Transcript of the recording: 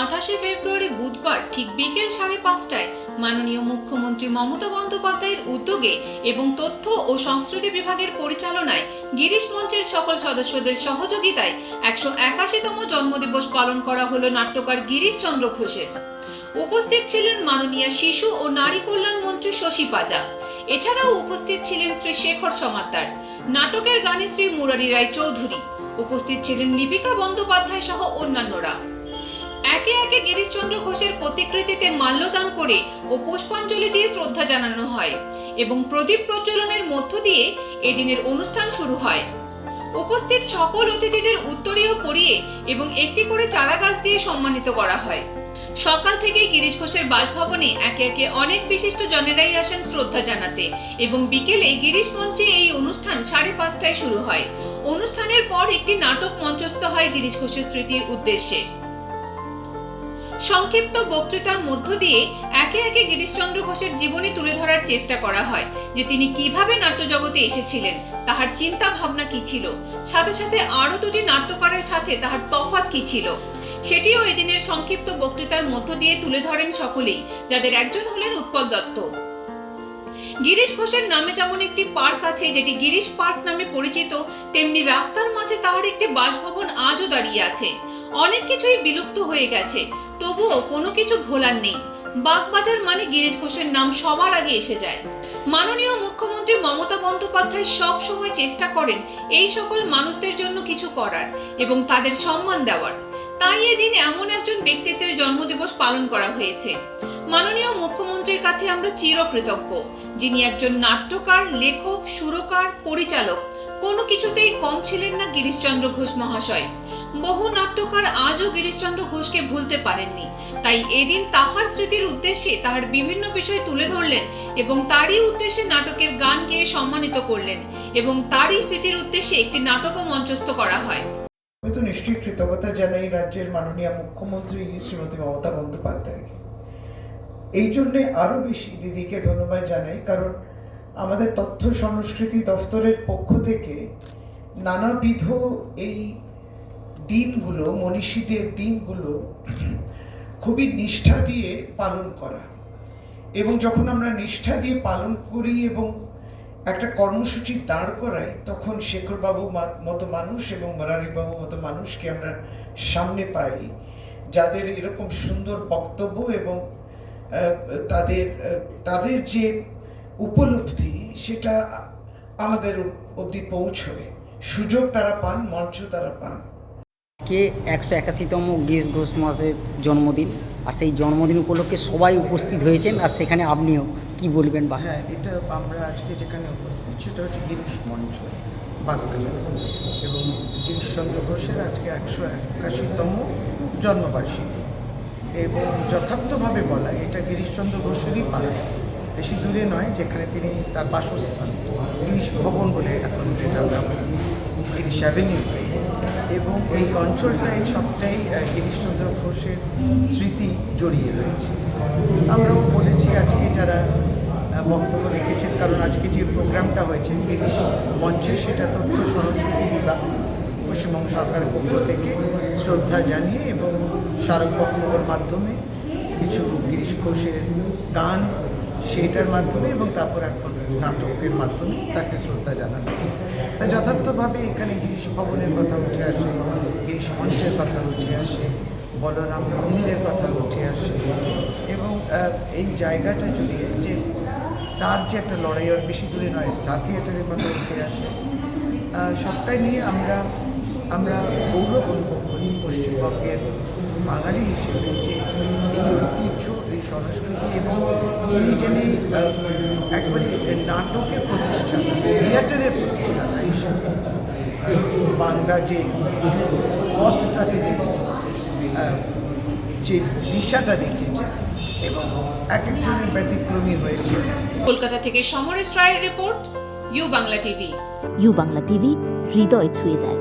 আঠাশে ফেব্রুয়ারি বুধবার ঠিক বিকেল সাড়ে পাঁচটায় মাননীয় মুখ্যমন্ত্রী মমতা বন্দ্যোপাধ্যায়ের উদ্যোগে এবং তথ্য ও সংস্কৃতি বিভাগের পরিচালনায় গিরিশ মঞ্চের সকল সদস্যদের সহযোগিতায় একশো একাশিতম জন্মদিবস পালন করা হলো নাট্যকার গিরিশ চন্দ্র ঘোষের। উপস্থিত ছিলেন মাননীয় শিশু ও নারী কল্যাণ মন্ত্রী শশী পাজা। এছাড়াও উপস্থিত ছিলেন শ্রী শেখর সমাদ্দার, নাটকের গানে শ্রী মুরারি রায় চৌধুরী উপস্থিত ছিলেন লিপিকা বন্দ্যোপাধ্যায় সহ অন্যান্যরা। একে একে গিরিশচন্দ্র ঘোষের প্রতিকৃতিতে মাল্যদান করে ও পুষ্পাঞ্জলি দিয়ে শ্রদ্ধা জানানো হয় এবং প্রদীপ প্রজ্বলনের মধ্য দিয়ে এদিনের অনুষ্ঠান শুরু হয়। উপস্থিত সকল অতিথিদের উত্তরীয় পরিয়ে এবং একটি করে চারা গাছ দিয়ে সম্মানিত করা হয়। সকাল থেকেই গিরিশ ঘোষের বাসভবনে একে একে অনেক বিশিষ্ট জনেরাই আসেন শ্রদ্ধা জানাতে এবং বিকেলে গিরিশ মঞ্চে এই অনুষ্ঠান সাড়ে পাঁচটায় শুরু হয়। অনুষ্ঠানের পর একটি নাটক মঞ্চস্থ হয় গিরিশ ঘোষের স্মৃতির উদ্দেশ্যে। সংক্ষিপ্ত বক্তৃতার মধ্য দিয়ে একে একে গিরিশচন্দ্র ঘোষের জীবনী তুলে ধরার চেষ্টা করা হয় যে তিনি কীভাবে নাট্যজগতে এসেছিলেন, তাহার চিন্তা ভাবনা কি ছিল, সাথে সাথে আরও দুটি নাট্যকারের সাথে তাহার তফাত কি ছিল। সেটিও এদিনের সংক্ষিপ্ত বক্তৃতার মধ্য দিয়ে তুলে ধরেন সকলেই, যাদের একজন হলেন উৎপল দত্ত। গিরিশ ঘোষের নামে যেমন একটি পার্ক আছে, যেটি গিরিশ পার্ক নামে পরিচিত, তেমনি রাস্তার মাঝে তাহার একটি বাসভবন আজও দাঁড়িয়ে আছে। অনেক কিছুই বিলুপ্ত হয়ে গেছে। তবুও কোনো কিছু ভোলার নেই। বাগবাজার মানে গিরিশ ঘোষের নাম সবার আগে এসে যায়। মাননীয় মুখ্যমন্ত্রী মমতা বন্দ্যোপাধ্যায় সব সময় চেষ্টা করেন এই সকল মানুষদের জন্য কিছু করার এবং তাদের সম্মান দেওয়ার। তাই এদিন এমন একজন ব্যক্তিত্বের জন্মদিবস পালন করা হয়েছে। মাননীয় মুখ্যমন্ত্রীর কাছে আমরা চিরকৃতজ্ঞ, যিনি একজন নাট্যকার, লেখক, সুরকার, পরিচালক, কোনো কিছুতেই কম ছিলেন না গিরিশচন্দ্র ঘোষ মহাশয়। বহু নাট্যকার আজও গিরিশচন্দ্র ঘোষকে ভুলতে পারেননি। তাই এদিন তাহার স্মৃতির উদ্দেশ্যে তাহার বিভিন্ন বিষয় তুলে ধরলেন এবং তারই উদ্দেশ্যে নাটকের গান গেয়ে সম্মানিত করলেন এবং তারই স্মৃতির উদ্দেশ্যে একটি নাটকও মঞ্চস্থ করা হয়। আমি তো নিশ্চয়ই কৃতজ্ঞতা জানাই রাজ্যের মাননীয় মুখ্যমন্ত্রী শ্রীমতী মমতা বন্দ্যোপাধ্যায়কে। এই জন্যে আরও বেশি দিদিকে ধন্যবাদ জানাই, কারণ আমাদের তথ্য সংস্কৃতি দফতরের পক্ষ থেকে নানাবিধ এই দিনগুলো, মনীষীদের দিনগুলো খুবই নিষ্ঠা দিয়ে পালন করা। এবং যখন আমরা নিষ্ঠা দিয়ে পালন করি এবং একটা কর্মসূচি দাঁড় করাই তখন শেখরবাবু মতো মানুষ এবং বাবু মতো মানুষকে আমরা সামনে পাই, যাদের এরকম সুন্দর বক্তব্য এবং তাদের তাদের যে উপলব্ধি সেটা আমাদের অবধি পৌঁছবে। সুযোগ তারা পান, মঞ্চ তারা পান। কে একশো একাশিতম গিরিশ ঘোষ মহাশয়ের জন্মদিন, আর সেই জন্মদিন উপলক্ষে সবাই উপস্থিত হয়েছেন, আর সেখানে আপনিও। কি বলবেন বা? হ্যাঁ এটা আমরা আজকে যেখানে উপস্থিত, সেটা হচ্ছে গিরিশ মঞ্চ, বাগবাজার। এবং গিরিশচন্দ্র ঘোষের আজকে একশো একাশিতম জন্মবার্ষিকী। এবং যথার্থভাবে বলা, এটা গিরিশচন্দ্র ঘোষেরই পাড়া বেশি দূরে নয়, যেখানে তিনি তার বাসস্থান, গিরিশ ভবন বলে এখন যেটা আমরা গিরিশ অ্যাভিনিউ এই অঞ্চলটাই সবটাই গিরিশচন্দ্র ঘোষের স্মৃতি জড়িয়ে রয়েছে। আমরাও বলেছি আজকে যারা বক্তব্য রেখেছেন, কারণ আজকে যে প্রোগ্রামটা হয়েছে, গিরিশ মঞ্চে, সেটা তথ্য সংস্কৃতি বিভাগ, পশ্চিমবঙ্গ সরকারের পক্ষ থেকে শ্রদ্ধা জানিয়ে এবং স্মারক বক্তব্যের মাধ্যমে কিছু গিরিশ ঘোষের গান সেটার মাধ্যমে এবং তারপর এখন নাটকের মাধ্যমে তাকে শ্রদ্ধা জানানো। তাই যথার্থভাবে এখানে গিরিশ ভবনের কথা উঠে আসে, গিরিশ মঞ্চের কথা উঠে আসে, বলরাম মন্দিরের কথা উঠে আসে এবং এই জায়গাটা জুড়ে যে তার যে একটা লড়াই আর বেশি দূরে নয়, স্টার থিয়েটারের কথা উঠে আসে সবটাই নিয়ে আমরা আমরা গৌরব অনুভব করি পশ্চিমবঙ্গের বাঙালি হিসেবে যে এই ঐতিহ্য এই সংস্কৃতি এবং তিনি যিনি একবারে নাটকের প্রতিষ্ঠাতা থিয়েটারের প্রতিষ্ঠাতা হিসেবে বাংলা যে পথটা তিনি যে দিশাটা দেখিয়েছে এবং এক একজনের ব্যতিক্রমী হয়েছে কলকাতা থেকে সমরেশ রায়ের report U Bangla TV. U Bangla TV হৃদয় ছুঁয়ে যায়।